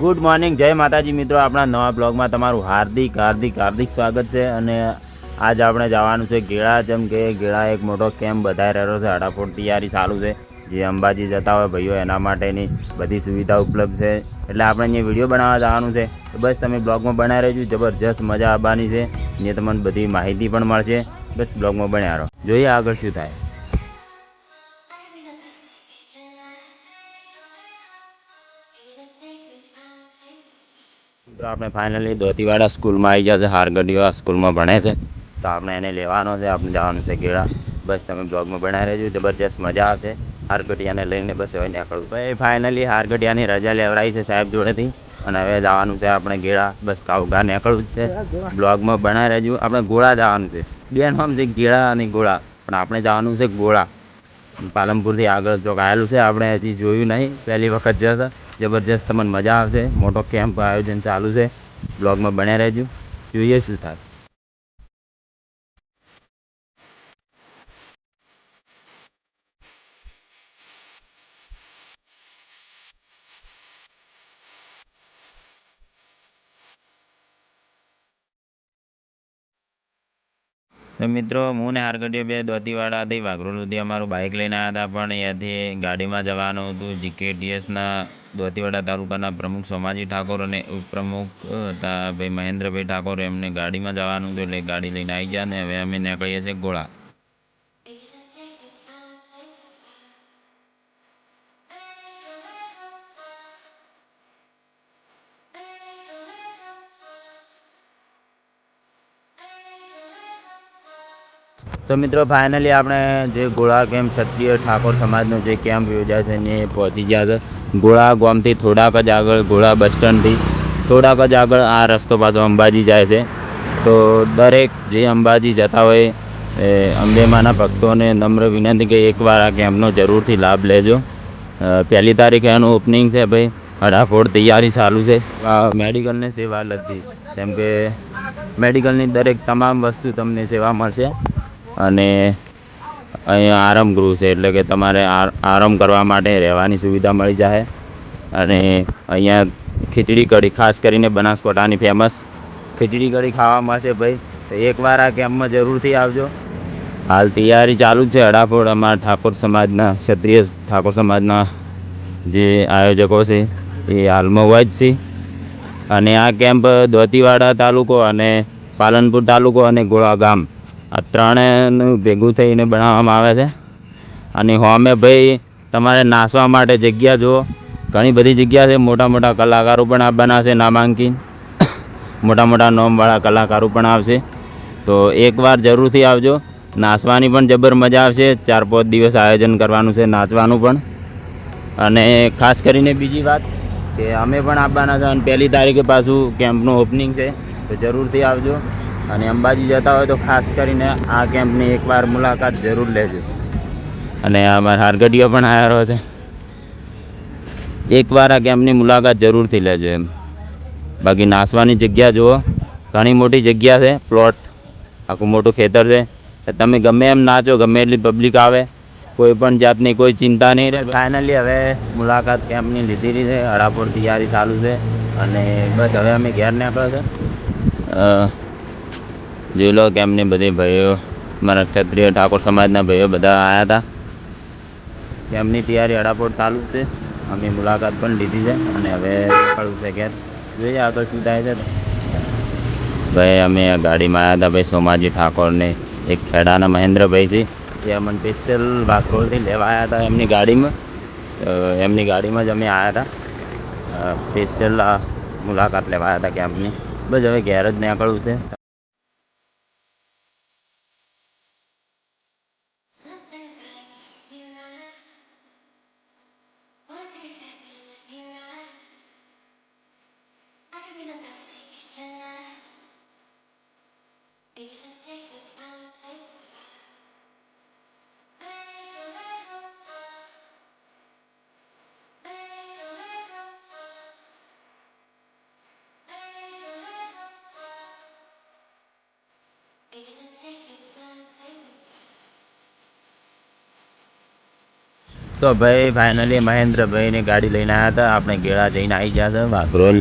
Good morning જય માતાજી મિત્રો. આપણા નવા બ્લોગમાં તમારું હાર્દિક હાર્દિક હાર્દિક સ્વાગત છે અને આજ આપણે જવાનું છે ગેળા. જેમ કે ગેળા એક મોટો કેમ્પ બધાય રહ્યો છે. હડાફોડ તૈયારી ચાલુ છે. જે અંબાજી જતા હોય ભાઈઓ, એના માટેની બધી સુવિધા ઉપલબ્ધ છે. એટલે આપણે અહીંયા વીડિયો બનાવવા જવાનું છે. તો બસ તમે બ્લોગમાં બનાવી રહેજો. જબરજસ્ત મજા આવવાની છે. ને તમને બધી માહિતી પણ મળશે. બસ બ્લોગમાં બન્યા રહો. જોઈએ આગળ શું થાય. તો આપણે ફાઇનલી ધોતીવાડા સ્કૂલમાં આવી ગયા છે. હારગડીઓ આ સ્કૂલમાં ભણે છે. તો આપણે એને લેવાનો છે. આપણે જવાનું છે ગેળા બસ તમે બ્લોગમાં બનાવી રહેજો. જબરજસ્ત મજા આવશે. હારગઢિયાને લઈને બસ હવે નીકળવું. ભાઈ ફાઇનલી હારગઢિયાની રજા લેવડાવી છે સાહેબ જોડેથી. અને હવે જવાનું છે આપણે ગેળા બસ કાઉગા નીકળવું જ છે. બ્લોગમાં બનાવી રહેજો. આપણે ગોળા જવાનું છે. બેન, હમ છે ગેળા અને ગોળા. પણ આપણે જવાનું છે ગોળા. પાલનપુરથી આગળ ચોક આવેલું છે, આપણે હજી જોયું નહીં. પહેલી વખત જતા જબરજસ્ત તમને મજા આવશે. મોટો કેમ્પ આયોજન ચાલુ છે. બ્લોગમાં બન્યા રહેજો. જોઈએ શું થાય. તો મિત્રો, હું ને હારગડીઓ બે દોતીવાડાથી વાઘરોલ સુધી અમારું બાઇક લઈને આવ્યા હતા, પણ ત્યાંથી ગાડીમાં જવાનું હતું. જીકેટીએસના દોતીવાડા તાલુકાના પ્રમુખ સોમાજી ઠાકોર અને ઉપપ્રમુખ હતા ભાઈ મહેન્દ્રભાઈ ઠાકોર એમને ગાડીમાં જવાનું હતું, એટલે ગાડી લઈને આવી ગયા ને હવે અમે નીકળીએ છીએ ગોળા. તો મિત્રો ફાઇનલી આપણે જે ગોળા કેમ્પ ક્ષત્રિય ઠાકોર સમાજનો જે કેમ્પ યોજાય છે એ પહોંચી ગયા છે. ગોળા ગામથી થોડાક જ આગળ, ગોળા બસ સ્ટેન્ડથી થોડાક જ આગળ આ રસ્તો પાછો અંબાજી જાય છે. તો દરેક જે અંબાજી જતા હોય એ અંબેમાના ભક્તોને નમ્ર વિનંતી કે એકવાર આ કેમ્પનો જરૂરથી લાભ લેજો. પહેલી તારીખે એનું ઓપનિંગ છે ભાઈ. હડાફોડ તૈયારી ચાલુ છે. આ મેડિકલની સેવા લગતી, જેમ કે મેડિકલની દરેક તમામ વસ્તુ તમને સેવા મળશે. અને અહીંયા આરામ ગૃહ છે, એટલે કે તમારે આરામ કરવા માટે રહેવાની સુવિધા મળી જાય અને અહીંયા ખીચડી કઢી, ખાસ કરીને બનાસકાંઠાની ફેમસ ખીચડી કઢી ખાવા મળશે ભાઈ. તો એકવાર આ કેમ્પમાં જરૂરથી આવજો. હાલ તૈયારી ચાલુ જ છે અડાફોડ અમારા ઠાકોર સમાજના, ક્ષત્રિય ઠાકોર સમાજના જે આયોજકો છે, એ હાલમાં હોય જ છે. અને આ કેમ્પ દોતીવાડા તાલુકો અને પાલનપુર તાલુકો અને ગોળા ગામ. આ ત્રણેયનું ભેગું થઈને બનાવવામાં આવે છે. અને હોમે ભાઈ, તમારે નાસવા માટે જગ્યા જુઓ. ઘણી બધી જગ્યા છે. મોટા મોટા કલાકારો પણ આ બનાવશે નામાંકિત મોટા મોટા નોમવાળા કલાકારો પણ આવશે. તો એકવાર જરૂરથી આવજો. નાચવાની પણ જબર મજા આવશે. ચાર પાંચ દિવસ આયોજન કરવાનું છે, નાચવાનું પણ. અને ખાસ કરીને બીજી વાત કે અમે પણ આવવાના છે અને પહેલી તારીખે પાછું કેમ્પનું ઓપનિંગ છે. તો જરૂરથી આવજો. અને અંબાજી જતા હોય તો ખાસ કરીને આ કેમ્પની એકવાર મુલાકાત જરૂર લેજો. અને અમારા હારગડીઓ પણ આવ્યા રહ્યો છે. એકવાર આ કેમ્પની મુલાકાત જરૂરથી લેજો એમ. બાકી નાસવાની જગ્યા જુઓ. ઘણી મોટી જગ્યા છે પ્લોટ આખું મોટું ખેતર છે. તમે ગમે એમ નાચો, ગમે એટલી પબ્લિક આવે, કોઈ પણ જાતની કોઈ ચિંતા નહીં રહે. ફાઇનલી હવે મુલાકાત કેમ્પની લીધી છે, હરાપોર તૈયારી ચાલુ છે. અને બસ હવે અમે ઘેર નીકળ્યા છે. જોઈ લો કેમ્પની બધી ભાઈઓ. મારા ક્ષત્રિય ઠાકોર સમાજના ભાઈઓ બધા આવ્યા હતા એમની તૈયારી અડાપોર ચાલુ છે? અમે મુલાકાત પણ લીધી છે અને હવે નીકળવું છે ઘેર. જોઈએ આગળ શું થાય છે. ભાઈ, અમે ગાડીમાં આવ્યા હતા ભાઈ સોમાજી ઠાકોરને. એક ખેડાના મહેન્દ્રભાઈથી એ અમને સ્પેશિયલ વાકરોલથી લેવા આવ્યા હતા એમની ગાડીમાં. એમની ગાડીમાં જ અમે આવ્યા હતા સ્પેશિયલ મુલાકાત લેવા આવ્યા હતા કેમ્પની બસ હવે ઘેર જ નીકળવું છે. તો ભાઈ ફાઇનલી મહેન્દ્રભાઈની ગાડી લઈને આવ્યા હતા. આપણે ગેળા જઈને આવી ગયા હતા વાઘરોલ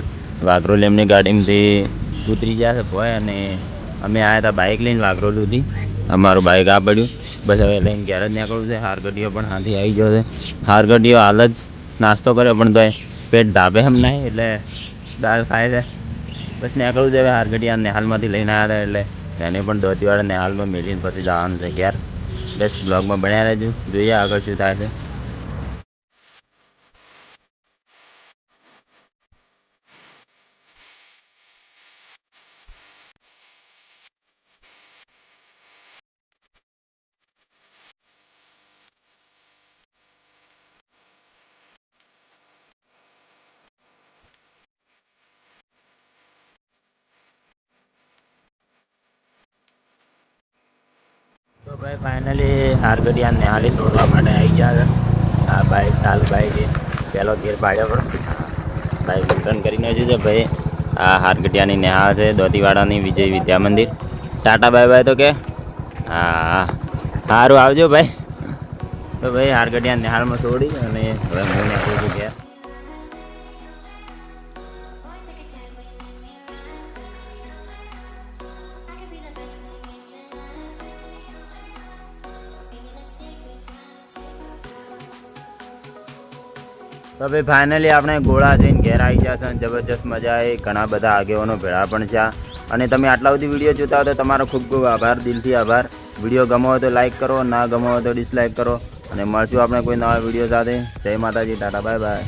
વાઘરોલ એમની ગાડીમાંથી ઉતરી ગયા છે ભાઈ અને અમે આવ્યા હતા બાઇક લઈને વાઘરોલ સુધી. અમારું બાઇક આ પડ્યું. બસ હવે લઈને ઘેર જ નીકળવું છે. હારગડીઓ પણ હાથી આવી ગયો છે. હારગડીઓ હાલ જ નાસ્તો કર્યો, પણ તો પેટ ધાબે એમ નહીં, એટલે દાળ ખાય છે. બસ નીકળવું છે હવે. હારગડીયા હાલમાંથી લઈને આવ્યા હતા, એટલે એને પણ ધોતીવાળાને નેહાલમાં મેળવીને પછી જવાનું છે ઘેર. બસ બ્લોગમાં બન્યા રહેજો જોઈએ આગળ શું થાય છે. ફાઇનલી હારગડિયા નેહાલી તોડવા માટે આવી ગયા આ બાઈક ચાલ બાઈક પહેલો ગેર પાડ્યો પણ. બાઈક રિટર્ન કરીને હજુ છે ભાઈ. આ હારગડિયાની નેહા છે, દોતીવાડાની વિજય વિદ્યા મંદિર. ટાટા બાય બાય તો કે. હા સારું આવજો ભાઈ. તો ભાઈ હારગડિયા નિહાળમાં છોડી અને હવે હું નીકળું છું ઘેર. તો ભાઈ ફાઇનલી આપણે ગોળા જઈને ઘેર આવી ગયા અને જબરજસ્ત મજા આવી. ઘણા બધા આગેવાનો ભેળા પણ છે. અને તમે આટલા બધી વીડિયો જોતા હો તો તમારો ખૂબ ખૂબ આભાર. દિલથી આભાર. વીડિયો ગમો હોય તો લાઇક કરો, ના ગમો હોય તો ડિસલાઇક કરો. અને મળશું આપણે કોઈ નવા વીડિયો સાથે. જય માતાજી, ટાટા બાય બાય